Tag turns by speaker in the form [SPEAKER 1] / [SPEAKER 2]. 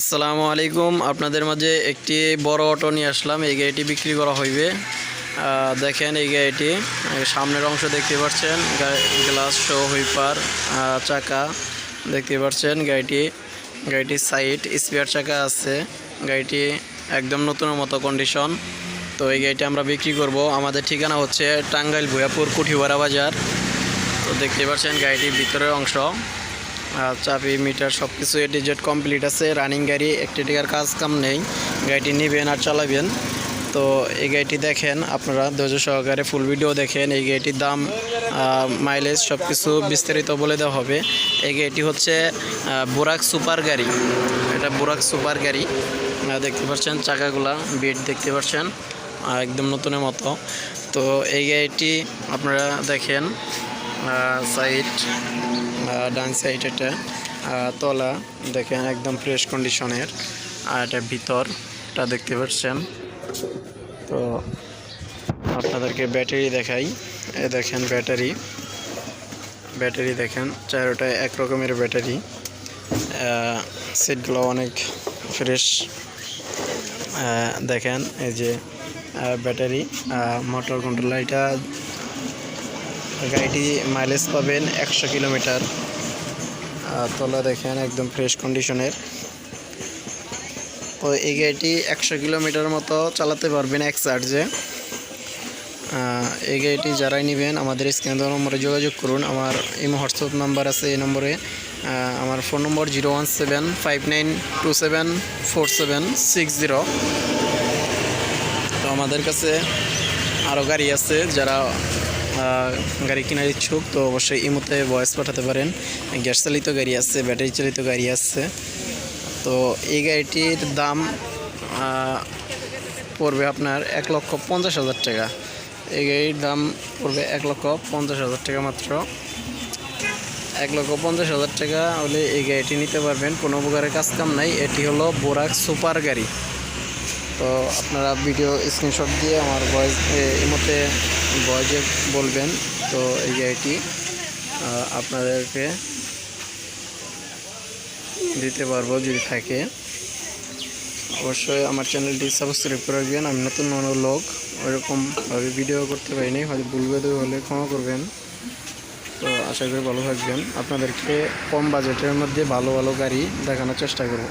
[SPEAKER 1] আসসালামু আলাইকুম। আপনাদের মাঝে একটি বড় অটো নিয়ে আসলাম। এই গাড়িটি বিক্রি করা হইবে। দেখেন এই গাড়িটি। সামনের অংশ দেখতে পাচ্ছেন। গ্লাস শো হুইপার চাকা দেখতে পাচ্ছেন গাড়িটি। গাড়িটির সাইড স্পেয়ার চাকা আছে। গাড়িটি একদম নতুনের মতো কন্ডিশন তো এই গাড়িটি আমরা বিক্রি করব। আমাদের ঠিকানা হচ্ছে টাঙ্গাইল ভুয়াপুর কুঠিওয়ারা বাজার। তো দেখতে পাচ্ছেন গাড়িটির ভিতরের অংশ। চাবি, মিটার সব কিছু এ কমপ্লিট আছে। রানিং গাড়ি, একটি টিকার কাজ কাম নেই। গাড়িটি নেবেন আর চালাবেন। তো এই গাড়িটি দেখেন আপনারা, ধৈর্য সহকারে ফুল ভিডিও দেখেন। এই গাড়িটির দাম মাইলেজ সব কিছু বিস্তারিত বলে দেওয়া হবে। এই গাড়িটি হচ্ছে বোরাক সুপার গাড়ি। এটা বোরাক সুপার গাড়ি। দেখতে পাচ্ছেন চাকাগুলা, বিট দেখতে পাচ্ছেন। একদম নতুনের মতো। তো এই গাড়িটি আপনারা দেখেন সাইড ডান সাইড এটা তলা, দেখেন একদম ফ্রেশ কন্ডিশনের আর এটা ভিতরটা দেখতে পাচ্ছেন। তো আপনাদেরকে ব্যাটারি দেখাই, এ দেখেন ব্যাটারি ব্যাটারি দেখেন, চারোটা এক রকমের ব্যাটারি সিটগুলো অনেক ফ্রেশ দেখেন এই যে ব্যাটারি মোটর কন্ট্রোলার এটা গাড়িটি মাইলেজ পাবেন একশো কিলোমিটার। তলা দেখেন একদম ফ্রেশ কন্ডিশনের তো এই গাড়িটি একশো কিলোমিটার মতো চালাতে পারবেন এক চার্জে এই গাড়িটি যারাই নেবেন, আমাদের দেওয়া নম্বরে যোগাযোগ করুন। আমার ইমো, হোয়াটসঅ্যাপ নাম্বার আছে এই নম্বরে। আমার phone number zero one seven five nine two seven four seven six zero. তো আমাদের কাছে আরও গাড়ি আছে যারা গাড়ি কেনার ইচ্ছুক, তো অবশ্যই ইমোতে ভয়েস পাঠাতে পারেন। গ্যাস চালিত গাড়ি আছে, ব্যাটারি চালিত গাড়ি আছে। তো এই গাড়িটির দাম পড়বে আপনার এক লক্ষ পঞ্চাশ হাজার টাকা। এই গাড়ির দাম পড়বে এক লক্ষ পঞ্চাশ হাজার টাকা মাত্র। এক লক্ষ পঞ্চাশ হাজার টাকা হলে এই গাড়িটি নিতে পারবেন, কোনো প্রকারের কাজ কাম নাই। এটি হলো বোরাক সুপার গাড়ি। তো আপনারা ভিডিও স্ক্রিনশট দিয়ে আমার ভয়েস এমতে ভয়েসে বলবেন তো এই গাড়িটি আপনাদেরকে দিতে পারব যদি থাকে। অবশ্যই আমার চ্যানেলটি সাবস্ক্রাইব করে রাখবেন। আমি নতুন নতুন লোক, ওইরকমভাবে ভিডিও করতে পারিনি হয়তো ভুল বেদে হলে ক্ষমা করবেন। তো আশা করি ভালো থাকবেন। আপনাদেরকে কম বাজেটের মধ্যে ভালো ভালো গাড়ি দেখানোর চেষ্টা করব।